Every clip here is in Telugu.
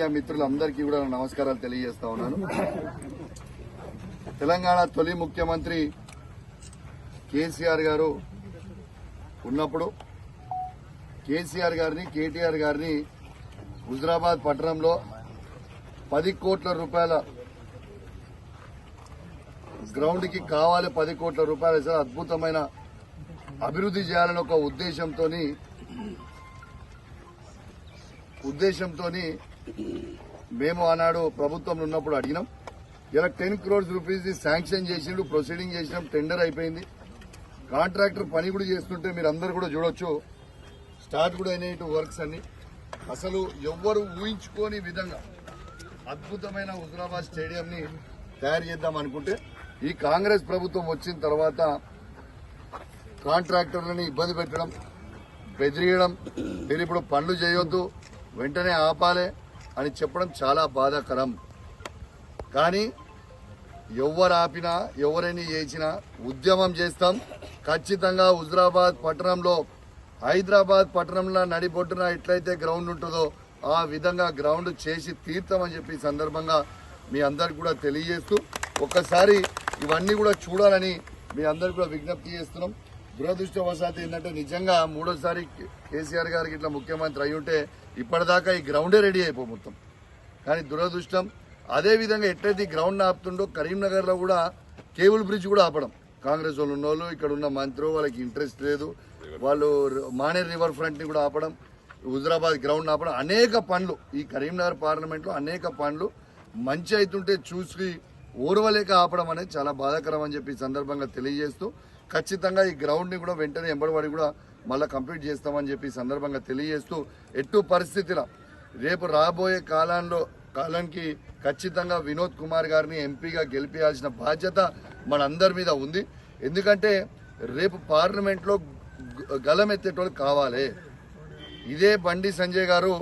మీడియా మిత్రులందరికీ కూడా నమస్కారాలు తెలియజేస్తా ఉన్నాను. తెలంగాణ తొలి ముఖ్యమంత్రి కేసీఆర్ గారు ఉన్నప్పుడు కేసీఆర్ గారిని కేటీఆర్ గారిని హుజరాబాద్ పట్టణంలో పది కోట్ల రూపాయల గ్రౌండ్కి కావాలి పది కోట్ల రూపాయలు సార్ అద్భుతమైన అభివృద్ధి చేయాలని ఒక ఉద్దేశంతో ఉద్దేశంతో మేము ఆనాడు ప్రభుత్వంలో ఉన్నప్పుడు అడిగినాం. ఇలా టెన్ క్రోర్స్ రూపీస్ శాంక్షన్ చేసిండు ప్రొసీడింగ్ చేసినాం టెండర్ అయిపోయింది. కాంట్రాక్టర్ పని కూడా చేస్తుంటే మీరు అందరు కూడా చూడొచ్చు. స్టార్ట్ కూడా అయినాయి వర్క్స్ అన్ని. అసలు ఎవ్వరు ఊహించుకోని విధంగా అద్భుతమైన హుజరాబాద్ స్టేడియంని తయారు చేద్దాం అనుకుంటే ఈ కాంగ్రెస్ ప్రభుత్వం వచ్చిన తర్వాత కాంట్రాక్టర్లని ఇబ్బంది పెట్టడం బెదిరియడం మీరు ఇప్పుడు పనులు చేయొద్దు వెంటనే ఆపాలే. అని చెప్పడం చాలా బాధాకరం. కానీ ఎవరు ఆపినా ఎవరైనా చేసినా ఉద్యమం చేస్తాం. ఖచ్చితంగా హుజరాబాద్ పట్టణంలో హైదరాబాద్ పట్టణంలో నడిబొడ్డున ఎట్లయితే గ్రౌండ్ ఉంటుందో ఆ విధంగా గ్రౌండ్ చేసి తీర్థమని చెప్పి సందర్భంగా మీ అందరికి కూడా తెలియజేస్తూ ఒక్కసారి ఇవన్నీ కూడా చూడాలని మీ అందరికి కూడా విజ్ఞప్తి చేస్తున్నాం. దురదృష్టవశాత్తు ఏంటంటే నిజంగా మూడోసారి కేసీఆర్ గారికి ఇట్లా ముఖ్యమంత్రి అయి ఉంటే ఇప్పటిదాకా ఈ గ్రౌండే రెడీ అయిపో మొత్తం. కానీ దురదృష్టం అదే విధంగా ఎట్లయితే ఈ గ్రౌండ్ ఆపుతుండో కరీంనగర్లో కూడా కేబుల్ బ్రిడ్జ్ కూడా ఆపడం. కాంగ్రెస్ వాళ్ళు ఉన్నోళ్ళు ఇక్కడ ఉన్న మంత్రి వాళ్ళకి ఇంట్రెస్ట్ లేదు. వాళ్ళు మానేర్ రివర్ ఫ్రంట్ని కూడా ఆపడం హుజరాబాద్ గ్రౌండ్ ఆపడం అనేక పనులు. ఈ కరీంనగర్ పార్లమెంట్లో అనేక పనులు మంచి అవుతుంటే చూసి ఓర్వలేక ఆపడం అనేది చాలా బాధాకరం అని చెప్పి సందర్భంగా తెలియజేస్తూ ఖచ్చితంగా ఈ గ్రౌండ్ని కూడా వెంటనే ఎంబడబడి కూడా మళ్ళీ కంప్లీట్ చేస్తామని చెప్పి సందర్భంగా తెలియజేస్తూ ఎట్టు పరిస్థితిలో రేపు రాబోయే కాలంలో కాలానికి ఖచ్చితంగా వినోద్ కుమార్ గారిని ఎంపీగా గెలిపించాల్సిన బాధ్యత మనందరి మీద ఉంది. ఎందుకంటే రేపు పార్లమెంట్లో గలం గలమెత్తేటోళ్ళు కావాలి. ఇదే బండి సంజయ్ గారు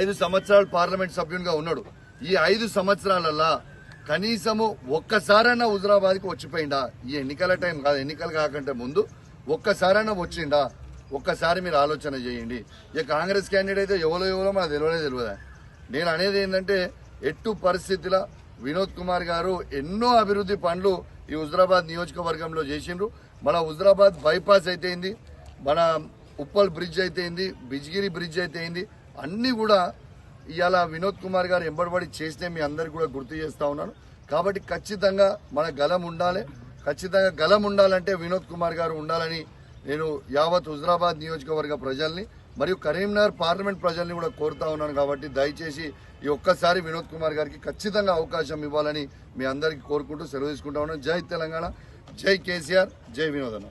ఐదు సంవత్సరాలు పార్లమెంట్ సభ్యునిగా ఉన్నాడు. ఈ ఐదు సంవత్సరాలల్లా కనీసము ఒక్కసారైనా హుజరాబాద్కి వచ్చిపోయిందా? ఈ ఎన్నికల టైం కాదు ఎన్నికలు కాకంటే ముందు ఒక్కసారైనా వచ్చిందా? ఒక్కసారి మీరు ఆలోచన చేయండి. ఇక కాంగ్రెస్ క్యాండిడేట్ అయితే ఎవరో ఎవరో మనకు తెలియనే తెలియదా. నేను అనేది ఏంటంటే ఎట్టు పరిస్థితిలో వినోద్ కుమార్ గారు ఎన్నో అభివృద్ధి పనులు ఈ హుజరాబాద్ నియోజకవర్గంలో చేసిండ్రు. మన హుజరాబాద్ బైపాస్ అయితే మన ఉప్పల్ బ్రిడ్జ్ అయితే బిజ్గిరి బ్రిడ్జ్ అయితే అన్నీ కూడా ఇవాళ వినోద్ కుమార్ గారు ఎంబడబడి చేస్తే మీ అందరికి కూడా గుర్తు చేస్తా ఉన్నాను. కాబట్టి ఖచ్చితంగా మన గలం ఉండాలి. ఖచ్చితంగా గలం ఉండాలంటే వినోద్ కుమార్ గారు ఉండాలని నేను యావత్ హుజరాబాద్ నియోజకవర్గ ప్రజల్ని మరియు కరీంనగర్ పార్లమెంట్ ప్రజల్ని కూడా కోరుతా ఉన్నాను. కాబట్టి దయచేసి ఈ ఒక్కసారి వినోద్ కుమార్ గారికి ఖచ్చితంగా అవకాశం ఇవ్వాలని మీ అందరికీ కోరుకుంటూ సెలవు తీసుకుంటా ఉన్నాను. జై తెలంగాణ. జై కేసీఆర్. జై వినోద్ అన్న